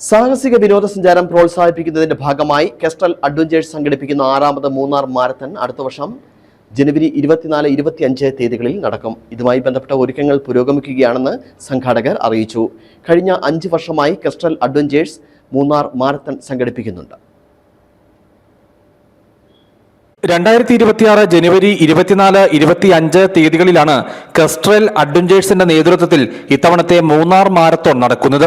സാഹസിക വിനോദസഞ്ചാരം പ്രോത്സാഹിപ്പിക്കുന്നതിന്റെ ഭാഗമായി കെസ്റ്റൽ അഡ്വഞ്ചേഴ്സ് സംഘടിപ്പിക്കുന്ന ആറാമത് മൂന്നാർ മാരത്തൺ അടുത്ത വർഷം ജനുവരി ഇരുപത്തിനാല് ഇരുപത്തിയഞ്ച് തീയതികളിൽ നടക്കും. ഇതുമായി ബന്ധപ്പെട്ട ഒരുക്കങ്ങൾ പുരോഗമിക്കുകയാണെന്ന് സംഘാടകർ അറിയിച്ചു. കഴിഞ്ഞ അഞ്ച് വർഷമായി കെസ്റ്റൽ അഡ്വഞ്ചേഴ്സ് മൂന്നാർ മാരത്തൺ സംഘടിപ്പിക്കുന്നുണ്ട്. രണ്ടായിരത്തി ഇരുപത്തിയാറ് ജനുവരി ഇരുപത്തിനാല് ഇരുപത്തിയഞ്ച് തീയതികളിലാണ് കസ്ട്രൽ അഡ്വഞ്ചേഴ്സിന്റെ നേതൃത്വത്തിൽ ഇത്തവണത്തെ മൂന്നാർ മാരത്തോൺ നടക്കുന്നത്.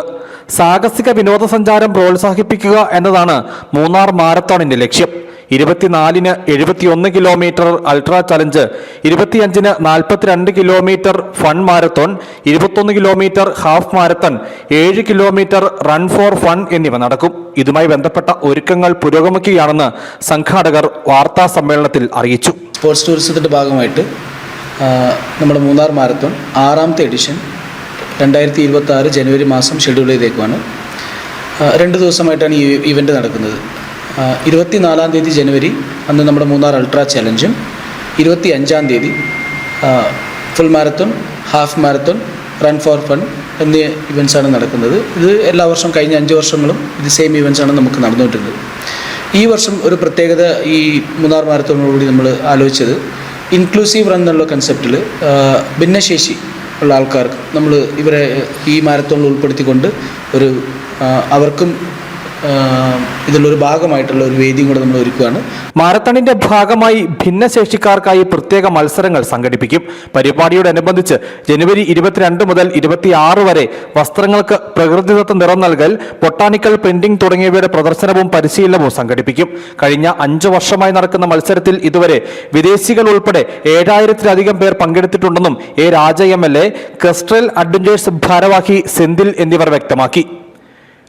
സാഹസിക വിനോദസഞ്ചാരം പ്രോത്സാഹിപ്പിക്കുക എന്നതാണ് മൂന്നാർ മാരത്തോണിന്റെ ലക്ഷ്യം. ഇരുപത്തിനാലിന് എഴുപത്തിയൊന്ന് കിലോമീറ്റർ അൾട്രാ ചലഞ്ച് ഇരുപത്തിയഞ്ചിന് നാൽപ്പത്തിരണ്ട് കിലോമീറ്റർ ഫൺ മാരത്തോൺ ഇരുപത്തൊന്ന് കിലോമീറ്റർ ഹാഫ് മാരത്തൺ ഏഴ് കിലോമീറ്റർ റൺ ഫോർ ഫൺ എന്നിവ നടക്കും. ഇതുമായി ബന്ധപ്പെട്ട ഒരുക്കങ്ങൾ പുരോഗമിക്കുകയാണെന്ന് സംഘാടകർ വാർത്താ സമ്മേളനത്തിൽ അറിയിച്ചു. സ്പോർട്സ് ടൂറിസത്തിന്റെ ഭാഗമായിട്ട് നമ്മുടെ മൂന്നാർ മാരത്തോൺ ആറാമത്തെ എഡിഷൻ രണ്ടായിരത്തി ഇരുപത്തി ജനുവരി മാസം ഷെഡ്യൂൾ ചെയ്തേക്കുവാണ്. രണ്ട് ദിവസമായിട്ടാണ് ഈ ഇവന്റ് നടക്കുന്നത്. ഇരുപത്തി നാലാം തീയതി ജനുവരി അന്ന് നമ്മുടെ മൂന്നാർ അൾട്രാ ചലഞ്ചും. ഇരുപത്തി അഞ്ചാം തീയതി full marathon half marathon run for fun എന്നീ ഇവൻസാണ് നടക്കുന്നത്. ഇത് എല്ലാ വർഷവും കഴിഞ്ഞ അഞ്ച് വർഷങ്ങളും ഇത് സെയിം ഇവൻസാണ് നമുക്ക് നടന്നുകൊണ്ടിരുന്നത്. ഈ വർഷം ഒരു പ്രത്യേകത ഈ മൂന്നാർ മാരത്തോണിനോടുകൂടി നമ്മൾ ആലോചിച്ചത് ഇൻക്ലൂസീവ് റൺ എന്നുള്ള കൺസെപ്റ്റിൽ ഭിന്നശേഷി ഉള്ള ആൾക്കാർക്ക് നമ്മൾ ഇവരെ ഈ മാരത്തോണിൽ ഉൾപ്പെടുത്തിക്കൊണ്ട് ഒരു അവർക്കും ഇതിലൊരു ഭാഗമായിട്ടുള്ള ഒരു വേദിയും കൂടെ നമ്മൾ ഒരുക്കുകയാണ്. മാരത്തണിന്റെ ഭാഗമായി ഭിന്നശേഷിക്കാർക്കായി പ്രത്യേക മത്സരങ്ങൾ സംഘടിപ്പിക്കും. പരിപാടിയോടനുബന്ധിച്ച് ജനുവരി ഇരുപത്തിരണ്ട് മുതൽ ഇരുപത്തിയാറ് വരെ വസ്ത്രങ്ങൾക്ക് പ്രകൃതിദത്ത നിറം നൽകൽ ബൊട്ടാണിക്കൽ പ്രിന്റിംഗ് തുടങ്ങിയവയുടെ പ്രദർശനവും പരിശീലനവും സംഘടിപ്പിക്കും. കഴിഞ്ഞ അഞ്ചു വർഷമായി നടക്കുന്ന മത്സരത്തിൽ ഇതുവരെ വിദേശികൾ ഉൾപ്പെടെ ഏഴായിരത്തിലധികം പേർ പങ്കെടുത്തിട്ടുണ്ടെന്നും A Raja M L A crystal adventures ഭാരവാഹി സെന്തിൽ എന്നിവർ വ്യക്തമാക്കി.